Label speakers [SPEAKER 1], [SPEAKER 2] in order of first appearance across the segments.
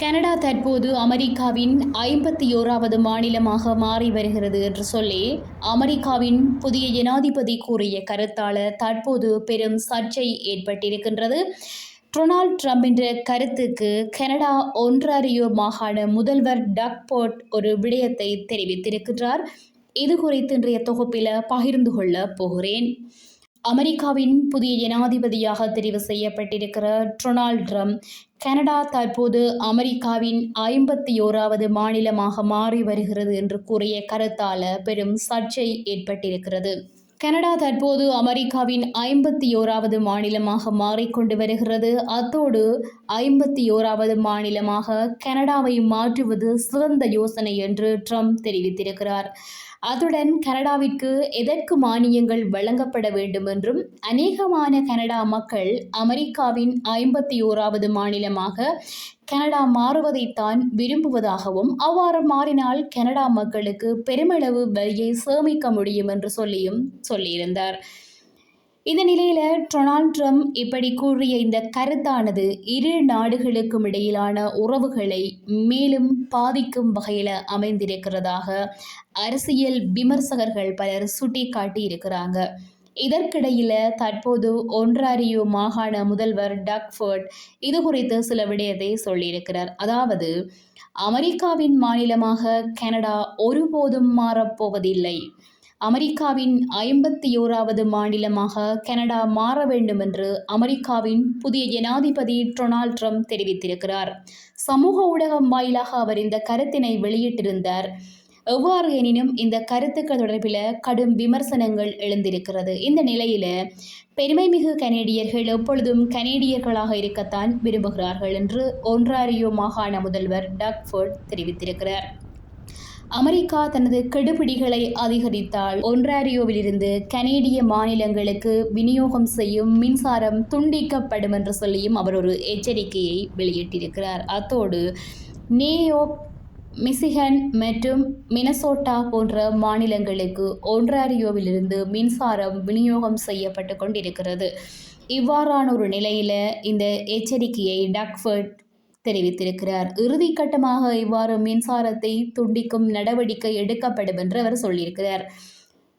[SPEAKER 1] Canada தற்போது அமெரிக்காவின் ஐம்பத்தி ஓராவது மாநிலமாக மாறி வருகிறது என்று சொல்லி அமெரிக்காவின் புதிய ஜனாதிபதி கூறிய கருத்தால தற்போது பெரும் சர்ச்சை ஏற்பட்டிருக்கின்றது. டொனால்ட் ட்ரம்ப் என்ற கருத்துக்கு கனடா ஒன்றாரியோ மாகாண முதல்வர் டக்போர்ட் ஒரு விடயத்தை தெரிவித்திருக்கின்றார். இது குறித்து இன்றைய தொகுப்பில் பகிர்ந்து கொள்ள போகிறேன். அமெரிக்காவின் புதிய ஜனாதிபதியாக தெரிவு செய்யப்பட்டிருக்கிற டொனால்ட் ட்ரம்ப் கனடா தற்போது அமெரிக்காவின் ஐம்பத்தி ஓராவது மாநிலமாக மாறி வருகிறது என்று கூறிய கருத்தால பெரும் சர்ச்சை ஏற்பட்டிருக்கிறது. கனடா தற்போது அமெரிக்காவின் ஐம்பத்தி ஓராவது மாநிலமாக மாறிக்கொண்டு வருகிறது. அத்தோடு ஐம்பத்தி ஓராவது மாநிலமாக கனடாவை மாற்றுவது சிறந்த யோசனை என்று ட்ரம்ப் தெரிவித்திருக்கிறார். அத்துடன் கனடாவிற்கு எதற்கு மானியங்கள் வழங்கப்பட வேண்டும் என்றும் அநேகமான கனடா மக்கள் அமெரிக்காவின் ஐம்பத்தி ஓராவது மாநிலமாக கனடா மாறுவதைத்தான் விரும்புவதாகவும் அவ்வாறு மாறினால் கனடா மக்களுக்கு பெருமளவு வரியை சேமிக்க முடியும் என்று சொல்லியும் சொல்லியிருந்தார். இந்த நிலையில டொனால்ட் ட்ரம்ப் இப்படி கூறிய இந்த கருத்தானது இரு நாடுகளுக்கும் இடையிலான உறவுகளை மேலும் பாதிக்கும் வகையில் அமைந்திருக்கிறதாக அரசியல் விமர்சகர்கள் பலர் சுட்டிக்காட்டி இருக்கிறாங்க. இதற்கிடையில் தற்போது ஒன்றாரியோ மாகாண முதல்வர் டக்ஃபர்ட் இது குறித்து சில விடயத்தை சொல்லியிருக்கிறார். அதாவது அமெரிக்காவின் மாநிலமாக கனடா ஒருபோதும் மாறப்போவதில்லை. அமெரிக்காவின் ஐம்பத்தி ஓராவது மாநிலமாக கனடா மாற வேண்டும் என்று அமெரிக்காவின் புதிய ஜனாதிபதி டொனால்ட் ட்ரம்ப் தெரிவித்திருக்கிறார். சமூக ஊடகம் வாயிலாக அவர் இந்த கருத்தினை வெளியிட்டிருந்தார். எவ்வாறு எனினும் இந்த கருத்துக்கள் தொடர்பில் கடும் விமர்சனங்கள் எழுந்திருக்கிறது. இந்த நிலையில் பெருமைமிகு கனேடியர்கள் எப்பொழுதும் கனேடியர்களாக இருக்கத்தான் விரும்புகிறார்கள் என்று ஒன்றாரியோ மாகாண முதல்வர் டக்ஃபோர்ட் தெரிவித்திருக்கிறார். அமெரிக்கா தனது கெடுபிடிகளை அதிகரித்தால் ஒன்றாரியோவிலிருந்து கனேடிய மாநிலங்களுக்கு விநியோகம் செய்யும் மின்சாரம் துண்டிக்கப்படும் என்று சொல்லியும் அவர் ஒரு எச்சரிக்கையை வெளியிட்டிருக்கிறார். அத்தோடு நியூயோர்க் மிசிகன் மற்றும் மினசோட்டா போன்ற மாநிலங்களுக்கு ஒன்ராரியோவிலிருந்து மின்சாரம் விநியோகம் செய்யப்பட்டு கொண்டிருக்கிறது. இவ்வாறான ஒரு நிலையில் இந்த எச்சரிக்கையை டக்ஃபர்ட் தெரிவித்திருக்கிறார். இறுதிக்கட்டமாக இவ்வாறு மின்சாரத்தை துண்டிக்கும் நடவடிக்கை எடுக்கப்படும் என்று அவர் சொல்லியிருக்கிறார்.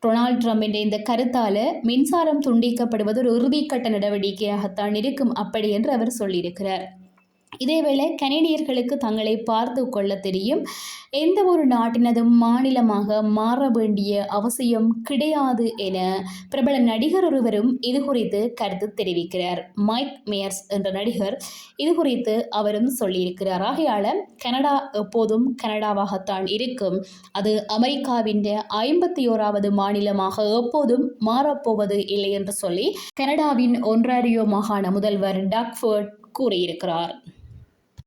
[SPEAKER 1] டொனால்ட் ட்ரம்பின் இந்த கருத்தால் மின்சாரம் துண்டிக்கப்படுவது ஒரு இறுதிக்கட்ட நடவடிக்கையாகத்தான் இருக்கும் அப்படி என்று அவர் சொல்லியிருக்கிறார். இதேவேளை கனேடியர்களுக்கு தங்களை பார்த்து கொள்ள தெரியும். எந்த ஒரு நாட்டினதும் மாநிலமாக மாற வேண்டிய அவசியம் கிடையாது என பிரபல நடிகர் ஒருவரும் இது குறித்து கருத்து தெரிவிக்கிறார். மைக் மேயர்ஸ் என்ற நடிகர் இது குறித்து அவரும் சொல்லியிருக்கிறார். ஆகையால் கனடா எப்போதும் கனடாவாகத்தான் இருக்கும். அது அமெரிக்காவின் ஐம்பத்தி ஓராவது மாநிலமாக எப்போதும் மாறப்போவது இல்லை என்று சொல்லி கனடாவின் ஒன்றாரியோ மாகாண முதல்வர் டாக்ஃபர்ட் கூறியிருக்கிறார்.